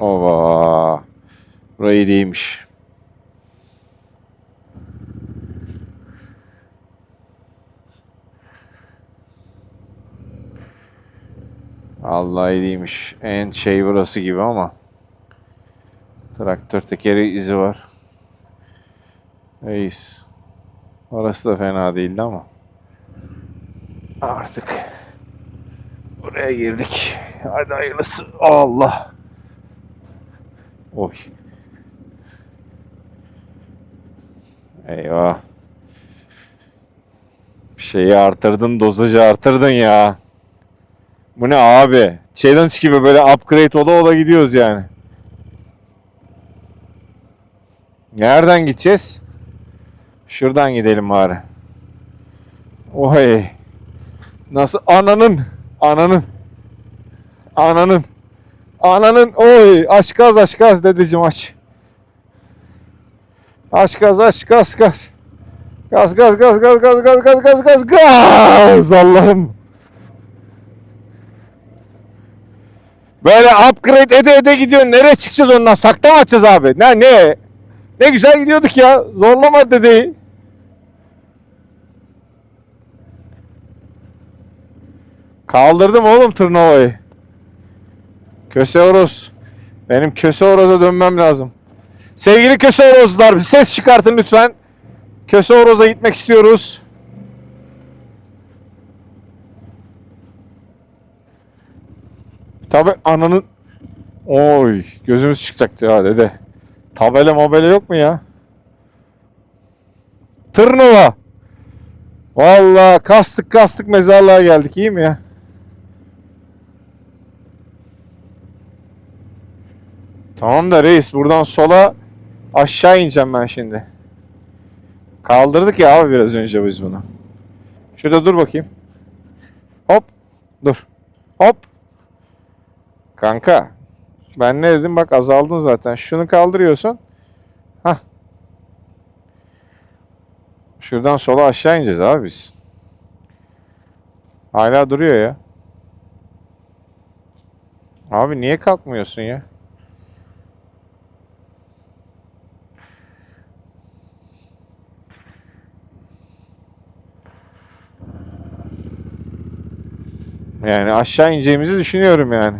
Ova. Burayı değilmiş. Allah iyiymiş. En şey burası gibi ama. Traktör tekeri izi var. Reis. Orası da fena değildi ama. Artık buraya girdik. Hadi hayırlısı. Allah. Oy. Eyvah. Şeyi artırdın, dozajı artırdın ya. Bu ne abi? Challenge gibi böyle upgrade ola ola gidiyoruz yani. Nereden gideceğiz? Şuradan gidelim bari. Oy. Nasıl? Ananın. Ananın. Ananın. Ananın. Oy. Aç gaz aç gaz dedeciğim aç. Aç gaz aç gaz gaz. Gaz gaz gaz gaz gaz gaz gaz gaz gaz gaz Allah'ım. Böyle upgrade ede ede gidiyorsun. Nereye çıkacağız ondan? Sakta mı açacağız abi? Ne ne? Ne güzel gidiyorduk ya. Zorlama dedeyi. Kaldırdım oğlum tırnavayı. Köse Oros. Benim Köse Oroz'a dönmem lazım. Sevgili Köse Orozlar bir ses çıkartın lütfen. Köse Oroz'a gitmek istiyoruz. Tabi ananın... Oy gözümüz çıkacaktı ya dede. Tabela mobele yok mu ya? Tırnova. Vallahi kastık kastık mezarlığa geldik iyi mi ya? Tamam da reis buradan sola aşağı ineceğim ben şimdi. Kaldırdık ya abi biraz önce biz bunu. Şurada dur bakayım. Hop. Dur. Hop. Kanka. Ben ne dedim bak azaldın zaten. Şunu kaldırıyorsun. Hah. Şuradan sola aşağı ineceğiz abi biz. Hala duruyor ya. Abi niye kalkmıyorsun ya? Yani aşağı ineceğimizi düşünüyorum yani.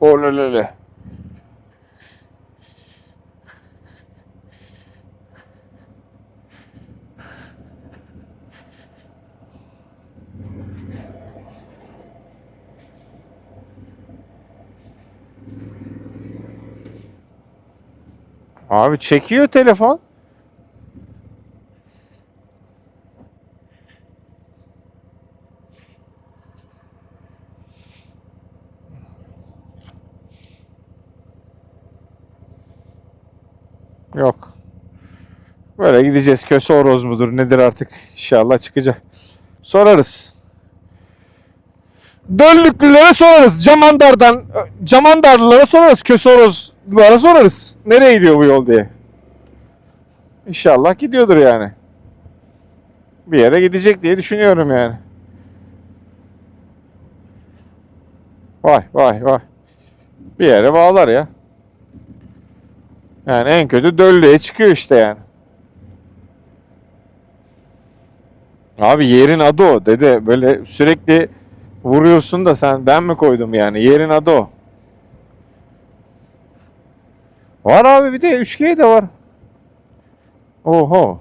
Olelele. Abi çekiyor telefon. Yok. Böyle gideceğiz. Köse horoz mudur nedir artık inşallah çıkacak. Sorarız. Döllüklülere sorarız. Camandar'dan Camandarlılara sorarız. Köse horozlara sorarız. Nereye gidiyor bu yol diye. İnşallah gidiyordur yani. Bir yere gidecek diye düşünüyorum yani. Vay vay vay. Bir yere bağlar ya. Yani en kötü döllüğe çıkıyor işte yani. Abi yerin adı o dede. Böyle sürekli vuruyorsun da sen ben mi koydum yani? Yerin adı o. Var abi bir de 3G de var. Oho.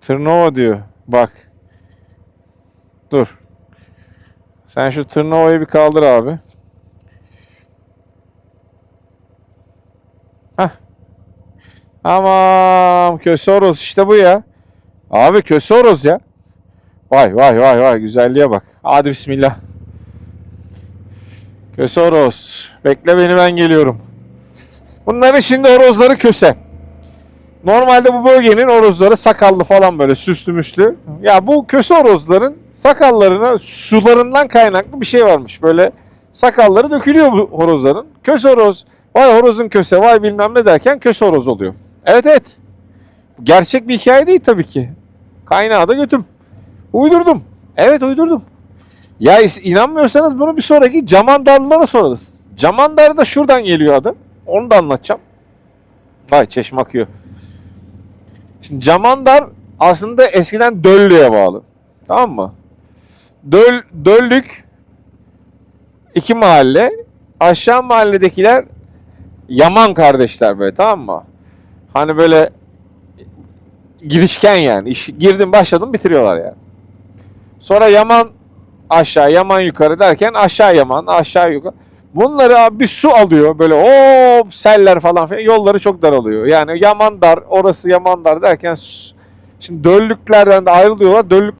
Tırnova diyor. Bak. Dur. Sen şu tırnovayı bir kaldır abi. Hah. Tamam. Kösoros işte bu ya. Abi Kösoros ya. Vay vay vay vay güzelliğe bak. Hadi bismillah. Kösoros. Bekle beni ben geliyorum. Bunların şimdi horozları köse. Normalde bu bölgenin horozları sakallı falan böyle süslü müslü. Ya bu köse horozların sakallarına sularından kaynaklı bir şey varmış. Böyle sakalları dökülüyor bu horozların. Köse horoz. Vay horozun köse vay bilmem ne derken köse horoz oluyor. Evet evet. Gerçek bir hikaye değil tabii ki. Kaynağı da götüm. Uydurdum. Evet uydurdum. Ya inanmıyorsanız bunu bir sonraki Camandarlılara sorarız. Camandar da şuradan geliyor adı. Onu da anlatacağım. Vay çeşme akıyor. Şimdi Camandar aslında eskiden Döllü'ye bağlı. Tamam mı? Döl, Döllük iki mahalle. Aşağı mahalledekiler Yaman kardeşler böyle tamam mı? Hani böyle girişken yani. İş, girdim başladım bitiriyorlar yani. Sonra Yaman aşağı, Yaman yukarı derken aşağı Yaman, aşağı yukarı. Bunları abi bir su alıyor böyle hop seller falan filan yolları çok daralıyor. Yani Yaman dar, orası Yaman dar derken şimdi döllüklerden de ayrılıyorlar. Döllük